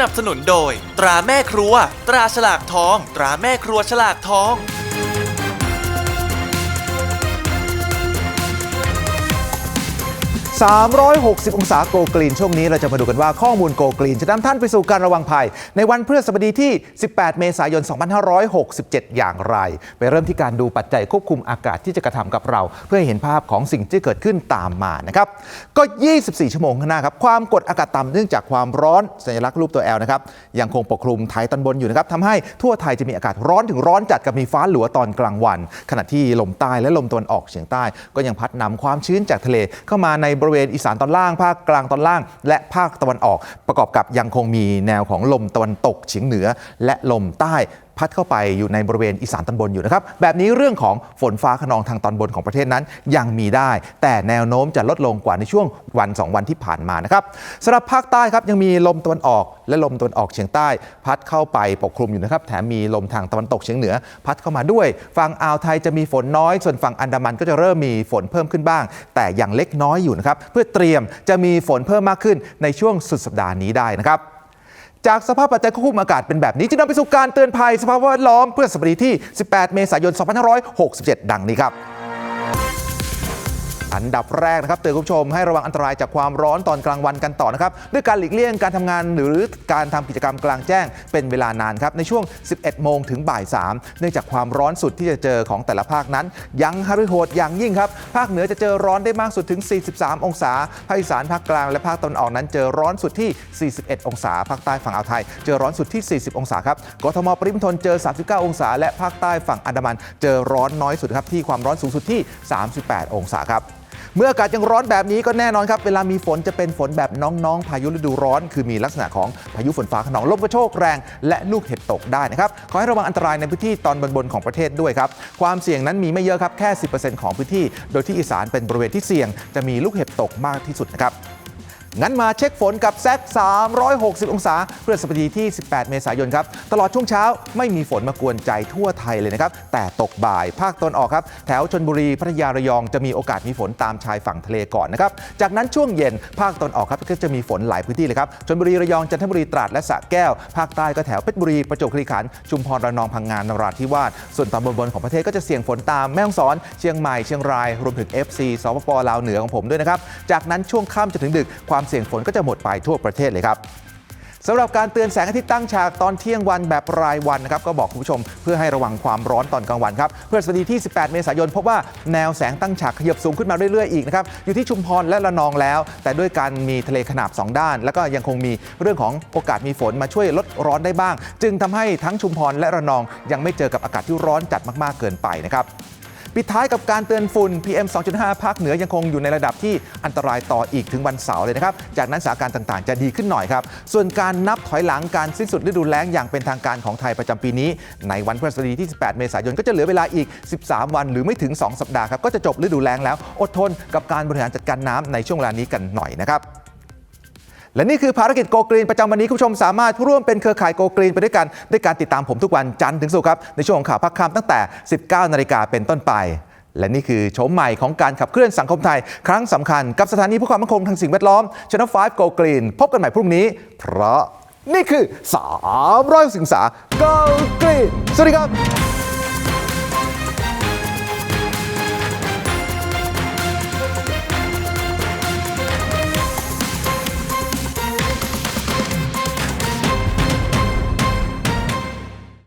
นับสนุนโดย ตราแม่ครัว ตราฉลากทอง ตราแม่ครัวฉลากทอง 360 องศาโกกรีน ช่วงนี้เราจะมาดูกันว่าข้อมูลโกกรีน จะนำท่านไปสู่การระวังภัย ในวันพฤหัสบดีที่ 18 เมษายน 2567 อย่างไร ไปเริ่มที่การดูปัจจัยควบคุมอากาศที่จะกระทำกับเรา เพื่อให้เห็นภาพของสิ่งที่เกิดขึ้นตามมานะครับก็ 24 ชั่วโมงข้างหน้าครับความกดอากาศต่ำเนื่องจากความร้อนสัญลักษณ์รูปตัว L นะครับยังคงปกคลุมไทยตอนบนอยู่นะครับทำให้ทั่วไทยจะมีอากาศร้อนถึงร้อนจัดกับมีฟ้าหลัวตอนกลางวัน ขณะที่ลมใต้และลมตะวันออกเฉียงใต้ ก็ยังพัดนำความชื้นจากทะเลเข้ามาในบริเวณอีสานตอนล่าง ภาคกลางตอนล่าง และภาคตะวันออก ประกอบกับยังคงมีแนวของลมตะวันตกเฉียงเหนือ และลมใต้ พัดเข้าไปอยู่ในบริเวณอีสานตอนบนอยู่นะครับ แบบนี้เรื่องของฝนฟ้าขนองทางตอนบนของประเทศนั้นยังมีได้ แต่แนวโน้มจะลดลงกว่าในช่วงวัน 2 วันที่ผ่านมานะครับสำหรับภาคใต้ครับยังมีลมตะวันออก และลมตะวันออกเฉียงใต้ พัดเข้าไปปกคลุมอยู่นะครับแถมมีลมทางตะวันตกเฉียงเหนือ พัดเข้ามาด้วย ฝั่งอ่าวไทยจะมีฝนน้อย ส่วนฝั่งอันดามันก็จะเริ่มมีฝนเพิ่มขึ้นบ้าง แต่ยังเล็กน้อยอยู่นะครับเพื่อเตรียมจะมีฝนเพิ่มมากขึ้นในช่วงสุดสัปดาห์นี้ได้นะครับ จากสภาพปัจจัยควบคุมอากาศเป็นแบบนี้จึงนำไปสู่การเตือนภัยสภาพแวดล้อมเพื่อสัปดาห์ที่ 18 เมษายน 2567 ดังนี้ครับ อันดับแรกนะครับเตือนคุณผู้ชมให้ระวังอันตรายจากความร้อนตอนกลางวันกันต่อนะครับด้วยการหลีกเลี่ยงการทำงานหรือการทำกิจกรรมกลางแจ้งเป็นเวลานานครับในช่วง 11 โมงถึงบ่าย 3 เนื่องจากความร้อนสุดที่จะเจอของแต่ละภาคนั้น ยังฮารุโหดอย่างยิ่งครับ ภาคเหนือจะเจอร้อนได้มากสุดถึง 43 องศา ภาคอีสานภาคกลางและภาคตะวันออกนั้น เจอร้อนสุดที่ 41 องศา ภาคใต้ฝั่งอ่าวไทย เจอร้อนสุดที่ 40 องศาครับกทมปริมณฑลเจอ 39 องศา และภาคใต้ฝั่งอันดามัน เจอร้อนน้อยสุดครับที่ความร้อนสูงสุดที่ 38 องศาครับ เมื่ออากาศยังร้อนแบบนี้ก็แน่นอนครับ เวลามีฝนจะเป็นฝนแบบน้องๆ พายุฤดูร้อน คือมีลักษณะของพายุฝนฟ้าขนองลมกระโชกแรง และลูกเห็บตกได้นะครับ ขอให้ระวังอันตรายในพื้นที่ตอนบนๆของประเทศด้วยครับ ความเสี่ยงนั้นมีไม่เยอะครับแค่ 10%ของพื้นที่ โดยที่อีสานเป็นบริเวณที่เสี่ยง จะมีลูกเห็บตกมากที่สุดนะครับ งั้นมาเช็คฝนกับแซก360 องศาเพื่อสัปดาห์ที่ 18 เมษายนครับ ตลอดช่วงเช้าไม่มีฝนมากวนใจทั่วไทยเลยนะครับ แต่ตกบ่ายภาคตอนออกครับ แถวชนบุรีพัทยาระยองจะมีโอกาสมีฝนตามชายฝั่งทะเลก่อนนะครับ จากนั้นช่วงเย็นภาคตอนออกครับก็จะมีฝนหลายพื้นที่เลยครับชนบุรีระยองจันทบุรีตราดและสระแก้ว ภาคใต้ก็แถวเพชรบุรีประจวบคีรีขันธ์ชุมพรระนองพังงานนราธิวาสส่วนตอนบนๆของประเทศก็จะเสี่ยงฝนตามแม่ฮ่องสอน เชียงใหม่เชียงรายรวมถึง FC สปปลาวเหนือของผมด้วยนะครับจากนั้นช่วงค่ำจนถึงดึกความเสี่ยงฝนก็จะหมดไปทั่วประเทศเลยครับสำหรับการเตือนแสงอาทิตย์ตั้งฉากตอนเที่ยงวันแบบรายวันนะครับก็บอกคุณผู้ชมเพื่อให้ระวังความร้อนตอนกลางวันครับเพื่อสวัสดีที่ 18 เมษายนพบว่าแนวแสงตั้งฉากขยับสูงขึ้นมาเรื่อยๆอีกนะครับอยู่ที่ชุมพรและระนองแล้ว แต่ด้วยการมีทะเลขนาบ 2 ด้าน แล้วก็ยังคงมีเรื่องของโอกาสมีฝนมาช่วยลดร้อนได้บ้าง จึงทำให้ทั้งชุมพรและระนองยังไม่เจอกับอากาศที่ร้อนจัดมากๆเกินไปนะครับ ปิดท้ายกับการเตือนฝุ่น PM 2.5 ภาคเหนือยังคงอยู่ในระดับที่อันตรายต่ออีกถึงวันเสาร์เลยนะครับ จากนั้นสถานการณ์ต่างๆ จะดีขึ้นหน่อยครับ ส่วนการนับถอยหลังการสิ้นสุดฤดูแล้งอย่างเป็นทางการของไทยประจำปีนี้ ในวันพฤหัสบดีที่ 18 เมษายนก็จะเหลือเวลาอีก 13 วันหรือไม่ถึง 2 สัปดาห์ครับก็จะจบฤดูแล้งแล้ว อดทนกับการบริหารจัดการน้ำในช่วงเวลานี้กันหน่อยนะครับ และนี่คือภารกิจโกกรีนประจำวันนี้คุณผู้ชมสามารถร่วมเป็นเครือข่ายโกกรีนไปด้วยกันด้วยการติดตามผมทุกวันจันทร์ถึงศุกร์ครับในช่วงของข่าวพักคำตั้งแต่ 19 นาฬิกาเป็นต้นไป และนี่คือโฉมใหม่ของการขับเคลื่อนสังคมไทย ครั้งสำคัญกับสถานีเพื่อความมั่นคงทางสิ่งแวดล้อม Channel 5 Go Green พบกันใหม่พรุ่งนี้ เพราะนี่คือ300องศา Go Green สวัสดีครับ